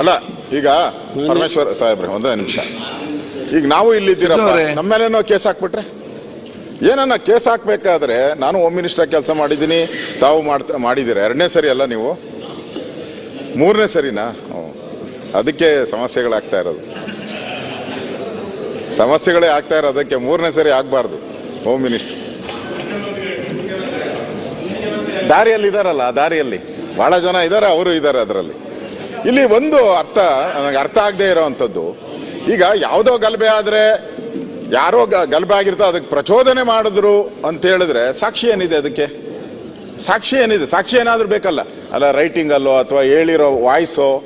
ಅಲ್ಲ ಈಗ ಪರಮೇಶ್ವರ್ ಸಾಹೇಬ್ರೆ ಒಂದೇ ನಿಮಿಷ. ಈಗ ನಾವು ಇಲ್ಲಿದ್ದೀರಪ್ಪ ನಮ್ಮ ನಮ್ಮ ಮೇಲೇನೋ ಕೇಸ್ ಹಾಕ್ಬಿಟ್ರೆ? ಏನನ್ನ ಕೇಸ್ ಹಾಕ್ಬೇಕಾದ್ರೆ ನಾನು ಹೋಮ್ ಮಿನಿಸ್ಟರ್ ಕೆಲಸ ಮಾಡಿದ್ದೀನಿ ತಾವು ಮಾಡ್ತಾ ಮಾಡಿದ್ದೀರಾ? ಎರಡನೇ ಸರಿ ಅಲ್ಲ ನೀವು? ಮೂರನೇ ಸರಿನಾ. ಅದಕ್ಕೆ ಸಮಸ್ಯೆಗಳಾಗ್ತಾ ಇರೋದು. ಸಮಸ್ಯೆಗಳೇ ಆಗ್ತಾ ಇರೋದಕ್ಕೆ ಮೂರನೇ ಸರಿ ಆಗಬಾರ್ದು ಹೋಮ್ ಮಿನಿಸ್ಟರ್ ದಾರಿಯಲ್ಲಿ ಇದಾರಲ್ಲ ದಾರಿಯಲ್ಲಿ. ಭಾಳ ಜನ ಇದ್ದಾರೆ ಅವರು ಇದ್ದಾರೆ ಅದರಲ್ಲಿ. ಇಲ್ಲಿ ಒಂದು ಅರ್ಥ, ನನಗೆ ಅರ್ಥ ಆಗದೆ ಇರೋವಂಥದ್ದು. ಈಗ ಯಾವುದೋ ಗಲಭೆ ಆದರೆ, ಯಾರೋ ಗಲಭೆ ಆಗಿರ್ತೋ ಅದಕ್ಕೆ ಪ್ರಚೋದನೆ ಮಾಡಿದ್ರು ಅಂತ ಹೇಳಿದ್ರೆ ಸಾಕ್ಷಿ ಏನಿದೆ ಅದಕ್ಕೆ? ಸಾಕ್ಷಿ ಏನಿದೆ? ಸಾಕ್ಷಿ ಏನಾದರೂ ಬೇಕಲ್ಲ. ಅಲ್ಲ, ರೈಟಿಂಗಲ್ಲೋ ಅಥವಾ ಹೇಳಿರೋ ವಾಯ್ಸೋ,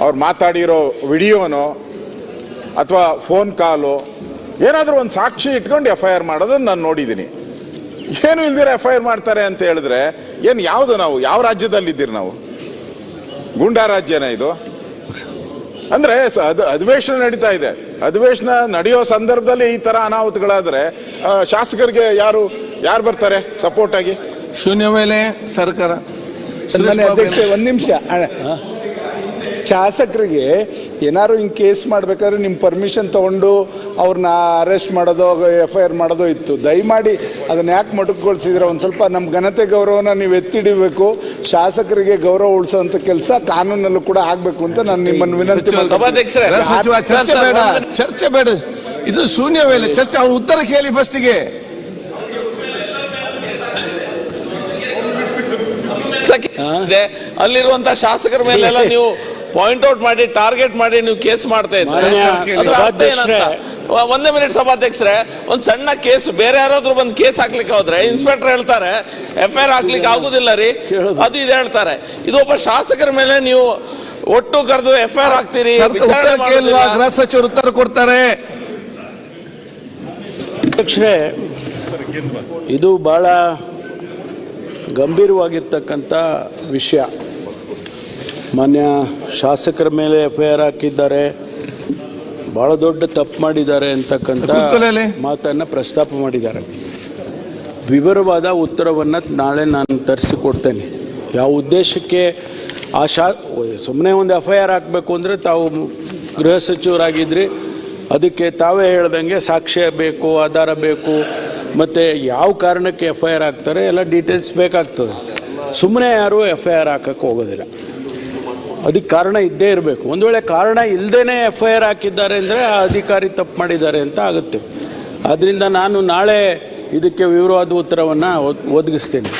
ಅವ್ರು ಮಾತಾಡಿರೋ ವಿಡಿಯೋನೋ, ಅಥವಾ ಫೋನ್ ಕಾಲು, ಏನಾದರೂ ಒಂದು ಸಾಕ್ಷಿ ಇಟ್ಕೊಂಡು ಎಫ್ ಐ ಆರ್ ಮಾಡೋದನ್ನ ನಾನು ನೋಡಿದ್ದೀನಿ. ಏನು ಇಲ್ದಿರ ಎಫ್ ಐ ಆರ್ ಮಾಡ್ತಾರೆ ಅಂತ ಹೇಳಿದ್ರೆ, ಏನು, ಯಾವುದು ನಾವು? ಯಾವ ರಾಜ್ಯದಲ್ಲಿದ್ದೀರಿ ನಾವು? ಗೂಂಡಾ ರಾಜ್ಯನೇ ಇದು. ಅಂದ್ರೆ ಸ- ಅದು ಅಧಿವೇಶನ ನಡೀತಾ ಇದೆ. ಅಧಿವೇಶನ ನಡೆಯೋ ಸಂದರ್ಭದಲ್ಲಿ ಈ ತರ ಅನಾಹುತಗಳಾದ್ರೆ ಆ, ಶಾಸಕರಿಗೆ ಯಾರು ಯಾರು ಬರ್ತಾರೆ ಸಪೋರ್ಟ್ ಆಗಿ? ಶೂನ್ಯ ಮೇಲೆ ಸರ್ಕಾರ. ಒಂದ್ ನಿಮಿಷ. ಶಾಸಕರಿಗೆ ಏನಾದ್ರು ಹಿಂಗೆ ಕೇಸ್ ಮಾಡ್ಬೇಕಾದ್ರೆ ನಿಮ್ಮ ಪರ್ಮಿಷನ್ ತಗೊಂಡು ಅವ್ರನ್ನ ಅರೆಸ್ಟ್ ಮಾಡೋದು ಎಫ್ ಐ ಆರ್ ಮಾಡೋದು ಇತ್ತು. ದಯಮಾಡಿ ಅದನ್ನ ಯಾಕೆ ಮೊಟಕುಗೊಳಿಸಿದ್ರೆ? ಒಂದು ಸ್ವಲ್ಪ ನಮ್ಮ ಘನತೆ ಗೌರವನ ನೀವು ಎತ್ತಿಡಿಬೇಕು. ಶಾಸಕರಿಗೆ ಗೌರವ ಉಳಿಸೋಂಥ ಕೆಲಸ ಕಾನೂನಲ್ಲೂ ಕೂಡ ಆಗ್ಬೇಕು ಅಂತ ನಾನು ನಿಮ್ಮನ್ನು ವಿನಂತಿ ಚರ್ಚೆ ಬೇಡ ಚರ್ಚೆ ಬೇಡ. ಇದು ಶೂನ್ಯ ವೇಳೆ ಚರ್ಚೆ ಅವ್ರ ಉತ್ತರ ಕೇಳಿ ಫಸ್ಟಿಗೆ. ಅಲ್ಲಿರುವಂತ ಶಾಸಕರ ಮೇಲೆಲ್ಲ ನೀವು ಪಾಯಿಂಟ್ ಔಟ್ ಮಾಡಿ ಟಾರ್ಗೆಟ್ ಮಾಡಿ ನೀವು ಕೇಸ್ ಮಾಡ್ತಾ ಇದ್ದೀರಿ? ಒಂದೇ ಮಿನಿಟ್ ಸಭಾಧ್ಯಕ್ಷರೇ ಒಂದ್ ಸಣ್ಣ ಕೇಸ್ ಬೇರೆ ಯಾರಾದ್ರೂ ಬಂದು ಕೇಸ್ ಹಾಕ್ಲಿಕ್ಕೆ ಹೋದ್ರೆ ಇನ್ಸ್ಪೆಕ್ಟರ್ ಹೇಳ್ತಾರೆ ಎಫ್ ಐ ಆರ್ ಹಾಕ್ಲಿಕ್ಕೆ ಆಗುದಿಲ್ಲ ರೀ. ಅದು ಇದು ಹೇಳ್ತಾರೆ. ಇದು ಒಬ್ಬ ಶಾಸಕರ ಮೇಲೆ ನೀವು ಒಟ್ಟು ಕರೆದು ಎಫ್ ಐ ಆರ್ ಹಾಕ್ತೀರಿ. ಗೃಹ ಸಚಿವರು ಉತ್ತರ ಕೊಡ್ತಾರೆ. ಇದು ಬಹಳ ಗಂಭೀರವಾಗಿರ್ತಕ್ಕಂಥ ವಿಷಯ. ಮಾನ್ಯ ಶಾಸಕರ ಮೇಲೆ ಎಫ್ ಐ ಆರ್ ಹಾಕಿದ್ದಾರೆ. ಬಹಳ ದೊಡ್ಡ ತಪ್ಪು ಮಾಡಿದ್ದಾರೆ ಅಂತಕ್ಕಂಥ. ಮಾತನ್ನ ಪ್ರಸ್ತಾಪ ಮಾಡಿದ್ದಾರೆ. ವಿವರವಾದ ಉತ್ತರವನ್ನು ನಾಳೆ ನಾನು ತರಿಸಿಕೊಡ್ತೇನೆ. ಯಾವ ಉದ್ದೇಶಕ್ಕೆ ಆ ಶಾ ಸುಮ್ಮನೆ ಒಂದು ಎಫ್ ಐ ಆರ್ ಹಾಕಬೇಕು ಅಂದರೆ ತಾವು ಗೃಹ ಸಚಿವರಾಗಿದ್ರಿ. ಅದಕ್ಕೆ ತಾವೇ ಹೇಳ್ದಂಗೆ ಸಾಕ್ಷ್ಯ ಬೇಕು ಆಧಾರ ಬೇಕು ಮತ್ತು ಯಾವ ಕಾರಣಕ್ಕೆ ಎಫ್ ಐ ಆರ್ ಹಾಕ್ತಾರೆ ಎಲ್ಲ ಡೀಟೇಲ್ಸ್ ಬೇಕಾಗ್ತದೆ. ಸುಮ್ಮನೆ ಯಾರು ಎಫ್ ಐ ಆರ್ ಹಾಕಕ್ಕೆ ಹೋಗೋದಿಲ್ಲ. ಅದಕ್ಕೆ ಕಾರಣ ಇದ್ದೇ ಇರಬೇಕು. ಒಂದು ವೇಳೆ ಕಾರಣ ಇಲ್ಲದೇ ಎಫ್ ಐ ಆರ್ ಹಾಕಿದ್ದಾರೆ ಅಂದರೆ ಆ ಅಧಿಕಾರಿ ತಪ್ಪು ಮಾಡಿದ್ದಾರೆ ಅಂತ ಆಗುತ್ತೆ. ಆದ್ದರಿಂದ ನಾನು ನಾಳೆ ಇದಕ್ಕೆ ವಿವರವಾದ ಉತ್ತರವನ್ನು ಒದಗಿಸ್ತೇನೆ.